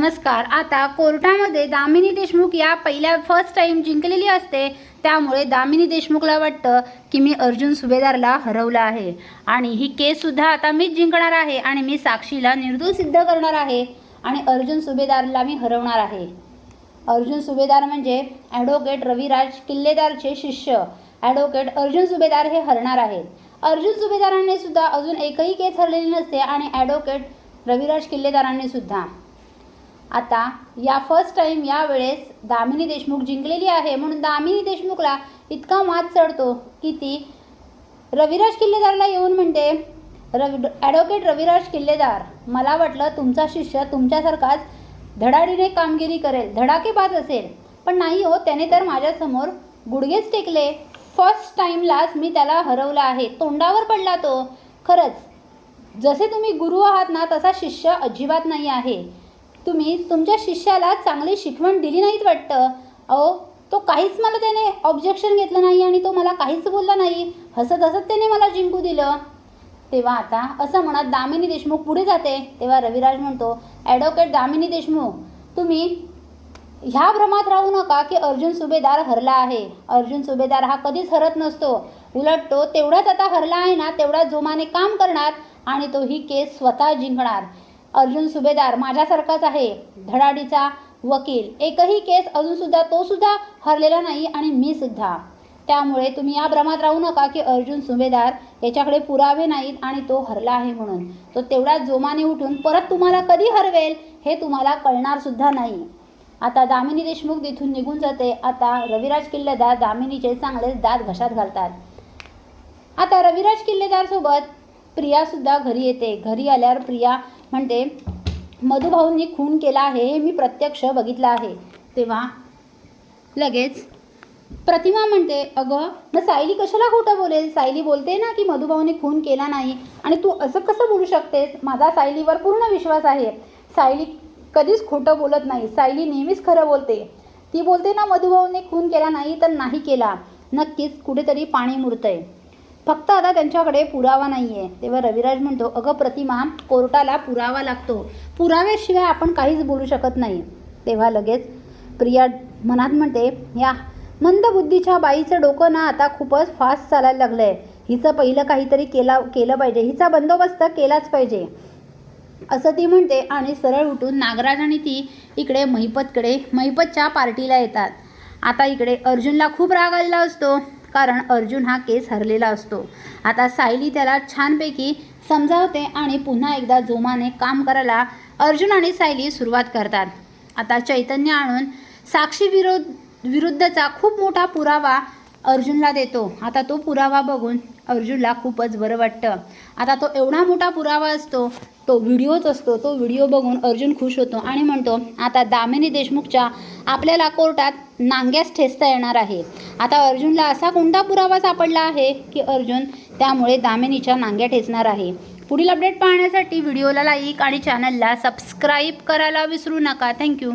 नमस्कार. आता कोर्टामध्ये दामिनी देशमुख या पहिल्या फर्स्ट टाईम जिंकलेली असते त्यामुळे दामिनी देशमुखला वाटतं की मी अर्जुन सुभेदारला हरवलं आहे. आणि ही केससुद्धा आता मीच जिंकणार आहे आणि मी साक्षीला निर्दोष सिद्ध करणार आहे आणि अर्जुन सुभेदारला मी हरवणार आहे. अर्जुन सुभेदार म्हणजे ॲडव्होकेट रविराज किल्लेदारचे शिष्य. ॲडव्होकेट अर्जुन सुभेदार हे हरणार आहेत. अर्जुन सुभेदारांनी सुद्धा अजून एकही केस हरलेली नसते आणि ॲडव्होकेट रविराज किल्लेदारांनी सुद्धा. आता या फर्स्ट टाइम यावेळेस दामिनी देशमुख जिंकलेली आहे. म्हणून दामिनी देशमुखला इतका मात चढतो की ती रविराज किल्लेदारला येऊन म्हणते रवि ॲडव्होकेट रविराज किल्लेदार मला वाटलं तुमचा शिष्य तुमच्यासारखाच धडाडीने कामगिरी करेल धडाकेबाज असेल. पण नाही हो त्याने तर माझ्यासमोर गुडघेच टेकले. फर्स्ट टाईमलाच मी त्याला हरवलं आहे. तोंडावर पडला तो. खरंच जसे तुम्ही गुरु आहात ना तसा शिष्य अजिबात नाही आहे. तुम्ही तुमच्या शिष्याला चांगली शिकवण दिली नाहीत वाटतं. अहो तो काहीच मला त्याने ऑब्जेक्शन घेतलं नाही आणि तो मला काहीच बोलला नाही. हसत हसत त्याने मला जिंकू दिलं. तेव्हा आता असं म्हणत दामिनी देशमुख पुढे जाते. तेव्हा रविराज म्हणतो ॲडव्होकेट दामिनी देशमुख तुम्ही ह्या भ्रमात राहू नका की अर्जुन सुभेदार हरला आहे. अर्जुन सुभेदार हा कधीच हरत नसतो. उलट तो तेवढाच आता हरला आहे ना तेवढा जोमाने काम करणार आणि तो ही केस स्वतः जिंकणार. अर्जुन सुभेदार माझ्यासारखाच आहे धडाडीचा वकील. एकही केस अजूनसुद्धा तो सुद्धा हरलेला नाही आणि मी सुद्धा. त्यामुळे तुम्ही या भ्रमात राहू नका की अर्जुन सुभेदार याच्याकडे पुरावे नाहीत आणि तो हरला आहे म्हणून. तो तेवढ्या जोमाने उठून परत तुम्हाला कधी हरवेल हे तुम्हाला कळणार सुद्धा नाही. आता दामिनी देशमुख तिथून निघून जाते. आता रविराज किल्लेदार दामिनीचे चांगलेच दात घशात घालतात. आता रविराज किल्लेदारसोबत प्रियासुद्धा घरी येते. घरी आल्यावर प्रिया म्हणते मधुभाऊंनी खून केला आहे हे मी प्रत्यक्ष बघितलं आहे. तेव्हा लगेच प्रतिमा म्हणते अगं मग सायली कशाला खोटं बोलेल? सायली बोलते ना की मधुभाऊने खून केला नाही आणि तू असं कसं बोलू शकतेस? माझा सायलीवर पूर्ण विश्वास आहे. सायली कधीच खोटं बोलत नाही. सायली नेहमीच खरं बोलते. ती बोलते ना मधुभाऊने खून केला नाही तर नाही केला. नक्कीच कुठेतरी पाणी मुरतंय. फक्त आता त्यांच्याकडे पुरावा नाही आहे तेव्हा रविराज म्हणतो अगं प्रतिमा कोर्टाला पुरावा लागतो. पुराव्याशिवाय आपण काहीच बोलू शकत नाही. तेव्हा लगेच प्रिया मनात म्हणते या मंदबुद्धीच्या बाईचं डोकं ना आता खूपच फास्ट चालायला लागलं आहे हिचं पहिलं काहीतरी केला केलं पाहिजे. हिचा बंदोबस्त केलाच पाहिजे. असं ती म्हणते आणि सरळ उठून नागराज आणि ती इकडे महिपतकडे महिपतच्या पार्टीला येतात. आता इकडे अर्जुनला खूप राग आलेला असतो. कारण अर्जुन हा केस हरलेला असतो. आता सायली त्याला छानपैकी समजावते आणि पुन्हा एकदा जोमाने काम करायला अर्जुन आणि सायली सुरुवात करतात. आता चैतन्य आणून साक्षी विरोध विरुद्धचा खूप मोठा पुरावा अर्जुनला देतो. आता तो पुरावा बघून अर्जुनला खूपच बरं वाटतं. आता तो एवढा मोठा पुरावा असतो तो व्हिडिओच असतो तो व्हिडिओ बघून अर्जुन खुश होतो आणि म्हणतो आता दामिनी देशमुखच्या आपल्याला कोर्टात नांग्यास ठेचता येणार आहे. आता अर्जुनला असा कोणता पुरावा सापडला आहे की अर्जुन त्यामुळे दामिनीच्या नांग्या ठेचणार आहे? पुढील अपडेट पाहण्यासाठी व्हिडिओला लाईक आणि चॅनलला सबस्क्राईब करायला विसरू नका. थँक्यू